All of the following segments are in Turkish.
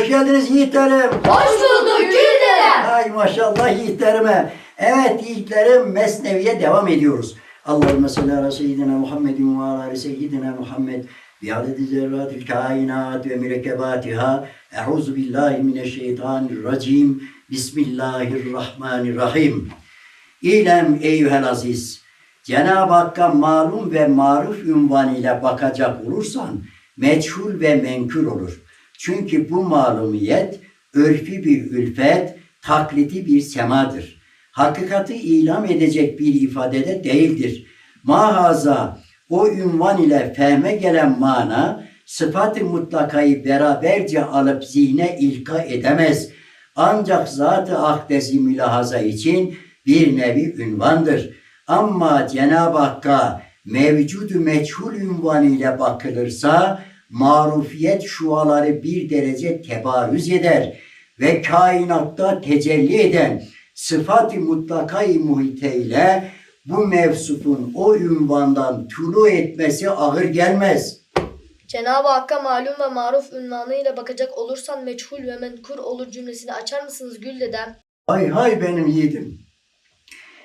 Hoş geldiniz yiğitlerim. Hoş bulduk dede. Ay maşallah yiğitlerime. Evet yiğitlerim Mesnevi'ye devam ediyoruz. Allahümme salli ala seyyidina Muhammedin ve ala seyyidina Muhammed. Bi adedi zerratil kainat ve mürekkebatiha. Euzu billahi mineşşeytanirracim. Bismillahirrahmanirrahim. İlem eyyuhel aziz. Cenab-ı Hakk'a malum ve maruf ünvanıyla bakacak olursan meçhul ve menkul olur. Çünkü bu malumiyet örfi bir ülfet, taklidi bir semadır. Hakikati ilam edecek bir ifadede değildir. Mahaza o ünvan ile fehme gelen mana sıfat-ı mutlakayı beraberce alıp zihne ilka edemez. Ancak zat-ı ahdesi mülahaza için bir nevi ünvandır. Ama Cenab-ı Hakk'a mevcudu meçhul ünvanı ile bakılırsa marufiyet şuaları bir derece tebarüz eder ve kainatta tecelli eden sıfat-ı mutlakayı muhite ile bu mevsufun o ünvandan tulu etmesi ağır gelmez. Cenab-ı Hakk'a malum ve maruf ünvanıyla bakacak olursan meçhul ve menkur olur cümlesini açar mısınız Gül dedem? Hay hay benim yiğidim.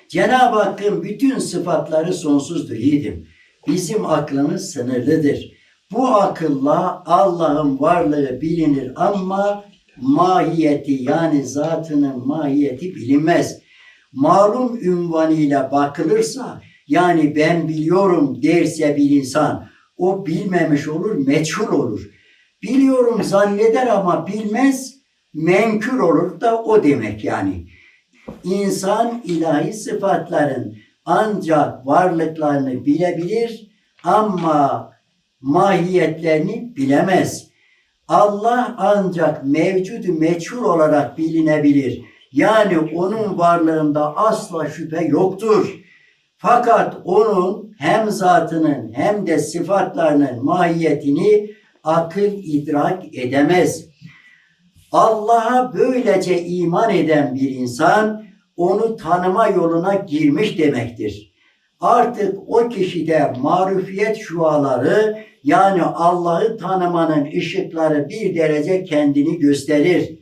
Cenab-ı Hakk'ın bütün sıfatları sonsuzdur yiğidim. Bizim aklımız sınırlıdır. Bu akılla Allah'ın varlığı bilinir ama mahiyeti yani zatının mahiyeti bilinmez. Malum ünvanıyla bakılırsa yani ben biliyorum derse bir insan o bilmemiş olur, meçhul olur. Biliyorum zanneder ama bilmez, menkür olur da o demek yani. İnsan ilahi sıfatların ancak varlıklarını bilebilir ama mahiyetlerini bilemez. Allah ancak mevcudu meçhul olarak bilinebilir. Yani onun varlığında asla şüphe yoktur. Fakat onun hem zatının hem de sıfatlarının mahiyetini akıl idrak edemez. Allah'a böylece iman eden bir insan onu tanıma yoluna girmiş demektir. Artık o kişide marufiyet şuaları yani Allah'ı tanımanın ışıkları bir derece kendini gösterir.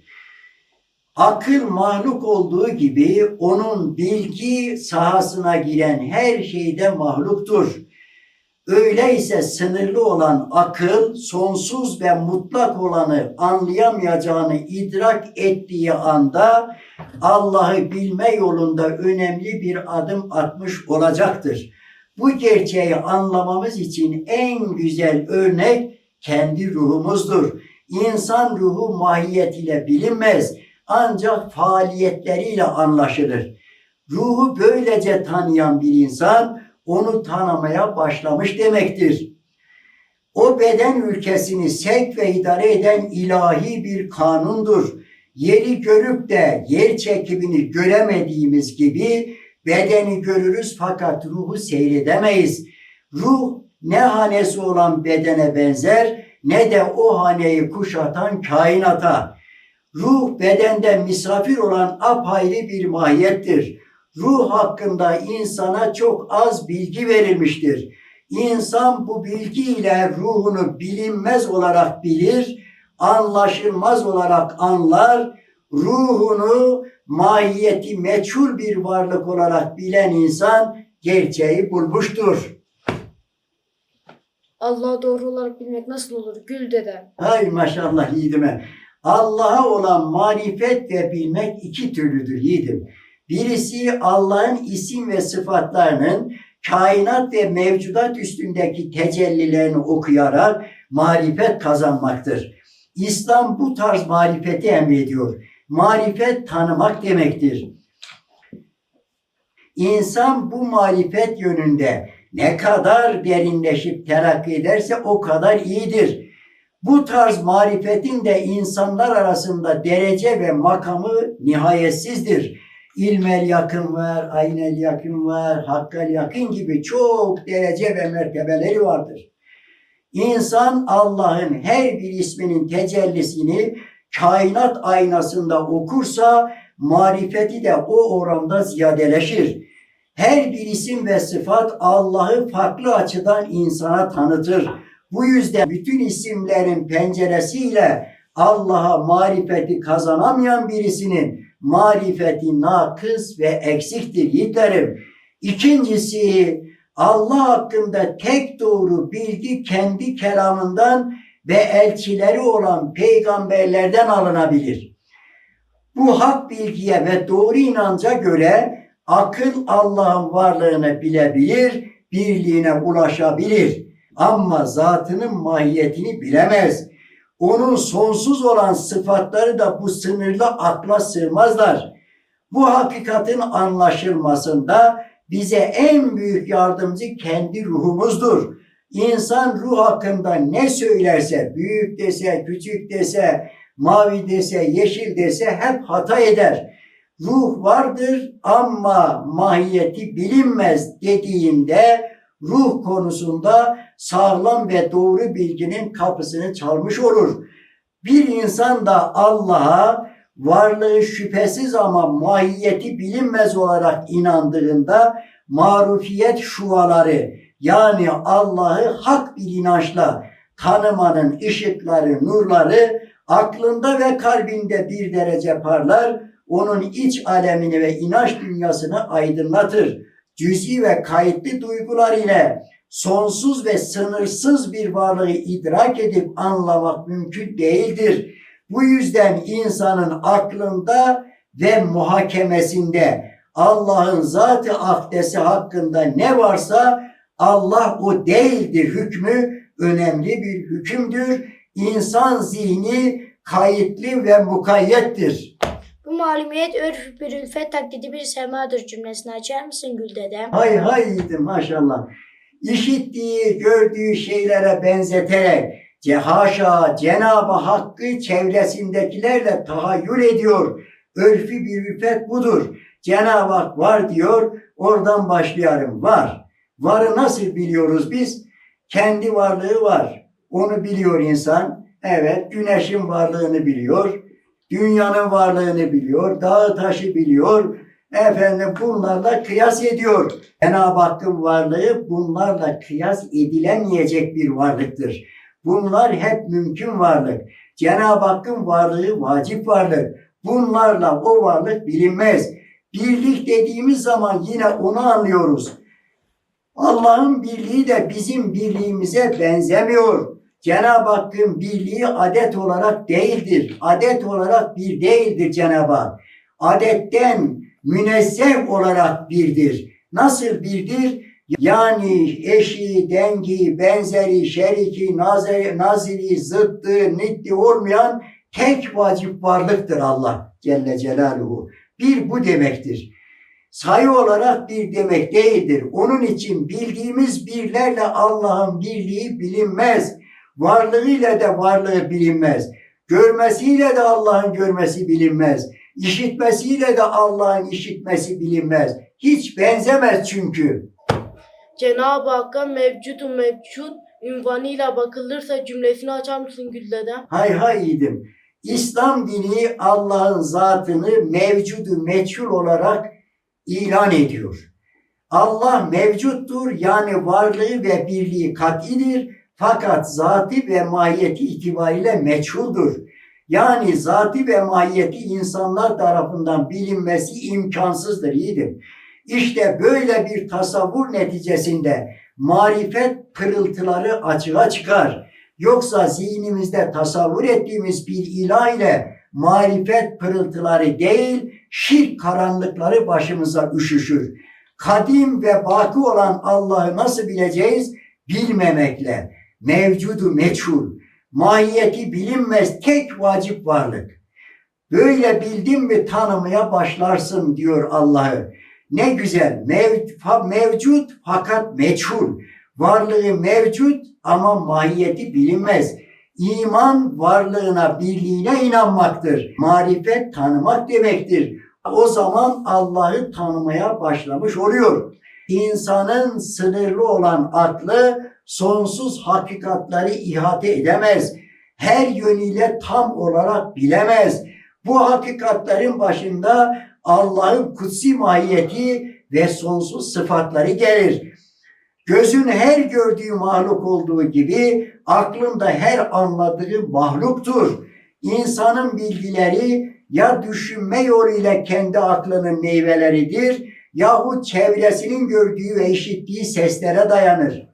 Akıl mahluk olduğu gibi onun bilgi sahasına giren her şeyde mahluktur. Öyleyse sınırlı olan akıl sonsuz ve mutlak olanı anlayamayacağını idrak ettiği anda Allah'ı bilme yolunda önemli bir adım atmış olacaktır. Bu gerçeği anlamamız için en güzel örnek kendi ruhumuzdur. İnsan ruhu mahiyetiyle bilinmez ancak faaliyetleriyle anlaşılır. Ruhu böylece tanıyan bir insan onu tanımaya başlamış demektir. O beden ülkesini sevk ve idare eden ilahi bir kanundur. Yeri görüp de yer çekimini göremediğimiz gibi bedeni görürüz fakat ruhu seyredemeyiz. Ruh ne hanesi olan bedene benzer ne de o haneyi kuşatan kainata. Ruh bedende misafir olan apayrı bir mahiyettir. Ruh hakkında insana çok az bilgi verilmiştir. İnsan bu bilgiyle ruhunu bilinmez olarak bilir, anlaşılmaz olarak anlar, ruhunu mahiyeti meçhul bir varlık olarak bilen insan gerçeği bulmuştur. Allah'ı doğru olarak bilmek nasıl olur Gül dedem? Hay maşallah yiğidime. Allah'a olan marifet ve bilmek iki türlüdür yiğidim. Birisi Allah'ın isim ve sıfatlarının kainat ve mevcudat üstündeki tecellilerini okuyarak marifet kazanmaktır. İslam bu tarz marifeti emrediyor. Marifet tanımak demektir. İnsan bu marifet yönünde ne kadar derinleşip terakki ederse o kadar iyidir. Bu tarz marifetin de insanlar arasında derece ve makamı nihayetsizdir. İlmel yakın var, aynel yakın var, hakkal yakın gibi çok derece ve mertebeleri vardır. İnsan Allah'ın her bir isminin tecellisini kainat aynasında okursa marifeti de o oranda ziyadeleşir. Her bir isim ve sıfat Allah'ı farklı açıdan insana tanıtır. Bu yüzden bütün isimlerin penceresiyle Allah'a marifeti kazanamayan birisinin marifeti nakıs ve eksiktir yiğitlerim. İkincisi Allah hakkında tek doğru bilgi kendi kelamından ve elçileri olan peygamberlerden alınabilir. Bu hak bilgiye ve doğru inanca göre akıl Allah'ın varlığını bilebilir, birliğine ulaşabilir. Ama zatının mahiyetini bilemez. Onun sonsuz olan sıfatları da bu sınırlı akla sığmazlar. Bu hakikatin anlaşılmasında bize en büyük yardımcı kendi ruhumuzdur. İnsan ruh hakkında ne söylerse, büyük dese, küçük dese, mavi dese, yeşil dese hep hata eder. Ruh vardır ama mahiyeti bilinmez dediğinde ruh konusunda sağlam ve doğru bilginin kapısını çalmış olur. Bir insan da Allah'a varlığı şüphesiz ama mahiyeti bilinmez olarak inandığında marufiyet şuvaları yani Allah'ı hak bir inançla tanımanın ışıkları, nurları aklında ve kalbinde bir derece parlar, onun iç alemini ve inanç dünyasını aydınlatır. Cüzi ve kayıtlı duygular ile sonsuz ve sınırsız bir varlığı idrak edip anlamak mümkün değildir. Bu yüzden insanın aklında ve muhakemesinde Allah'ın zatı akdesi hakkında ne varsa Allah o değildir hükmü önemli bir hükümdür. İnsan zihni kayıtlı ve mukayyettir. Bu malumiyet örf bir ülfet taklidi bir semadır cümlesini açar mısın Gül dedem? Hay hay yiğidim maşallah. İşittiği, gördüğü şeylere benzeterek cehaşa Cenab-ı Hakk'ı çevresindekilerle tahayyül ediyor. Örfi bir ülfet budur. Cenab-ı Hak var diyor, oradan başlayalım. Var. Varı nasıl biliyoruz biz? Kendi varlığı var. Onu biliyor insan. Evet, güneşin varlığını biliyor. Dünyanın varlığını biliyor. Dağı taşı biliyor. Efendim bunlarla kıyas ediyor. Cenab-ı Hakk'ın varlığı bunlarla kıyas edilemeyecek bir varlıktır. Bunlar hep mümkün varlık. Cenab-ı Hakk'ın varlığı vacip varlık. Bunlarla o varlık bilinmez. Birlik dediğimiz zaman yine onu anlıyoruz. Allah'ın birliği de bizim birliğimize benzemiyor. Cenab-ı Hakk'ın birliği adet olarak değildir. Adet olarak bir değildir Cenab-ı Hak. Adetten münezzeh olarak birdir. Nasıl birdir? Yani eşi, dengi, benzeri, şeriki, nazeri, naziri, zıttı, niddi olmayan tek vacip varlıktır Allah Celle Celaluhu. Bir bu demektir. Sayı olarak bir demek değildir. Onun için bildiğimiz birlerle Allah'ın birliği bilinmez. Varlığıyla da varlığı bilinmez. Görmesiyle de Allah'ın görmesi bilinmez. İşitmesiyle de Allah'ın işitmesi bilinmez. Hiç benzemez çünkü. Cenab-ı Hakk'a mevcudu mevcut ünvanıyla bakılırsa cümlesini açar mısın Gül dedem? Hay hay yiğidim. İslam dini Allah'ın zatını mevcudu meçhul olarak ilan ediyor. Allah mevcuttur yani varlığı ve birliği kat'idir fakat zatı ve mahiyeti itibariyle meçhuldur. Yani zatı ve mahiyeti insanlar tarafından bilinmesi imkansızdır yiğidim. İşte böyle bir tasavvur neticesinde marifet pırıltıları açığa çıkar. Yoksa zihnimizde tasavvur ettiğimiz bir ilah ile marifet pırıltıları değil, şirk karanlıkları başımıza üşüşür. Kadim ve baki olan Allah'ı nasıl bileceğiz? Bilmemekle. Mevcudu meçhul. Mahiyeti bilinmez tek vacip varlık. Böyle bildin mi tanımaya başlarsın diyor Allah'ı. Ne güzel. Mevcut fakat meçhul. Varlığı mevcut ama mahiyeti bilinmez. İman varlığına, birliğine inanmaktır. Marifet tanımak demektir. O zaman Allah'ı tanımaya başlamış oluyor. İnsanın sınırlı olan aklı sonsuz hakikatleri ihate edemez. Her yönüyle tam olarak bilemez. Bu hakikatlerin başında Allah'ın kutsi mahiyeti ve sonsuz sıfatları gelir. Gözün her gördüğü mahluk olduğu gibi aklın da her anladığı mahluktur. İnsanın bilgileri ya düşünme yoluyla kendi aklının meyveleridir yahut çevresinin gördüğü ve işittiği seslere dayanır.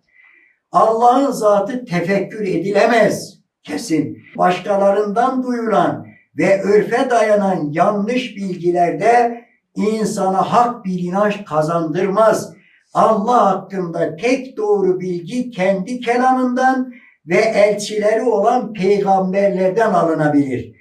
Allah'ın zatı tefekkür edilemez kesin. Başkalarından duyulan ve örfe dayanan yanlış bilgilerde insana hak bir inanç kazandırmaz. Allah hakkında tek doğru bilgi kendi kelamından ve elçileri olan peygamberlerden alınabilir.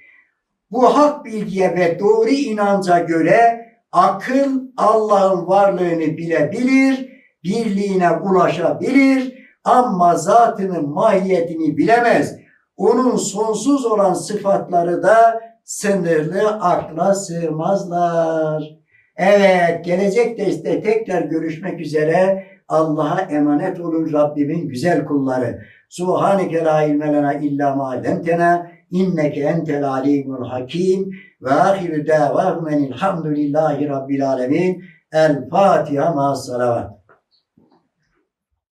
Bu hak bilgiye ve doğru inanca göre akıl Allah'ın varlığını bilebilir, birliğine ulaşabilir ama zatının mahiyetini bilemez. Onun sonsuz olan sıfatları da sınırlı akla sığmazlar. Evet, gelecek derste tekrar görüşmek üzere. Allah'a emanet olun Rabbimin güzel kulları. Subhaneke la ilme lena illa ma allamtena inneke entel alimul hakim ve ahiru davahum enilhamdülillahi rabbil alemin. El Fatiha ma salavat.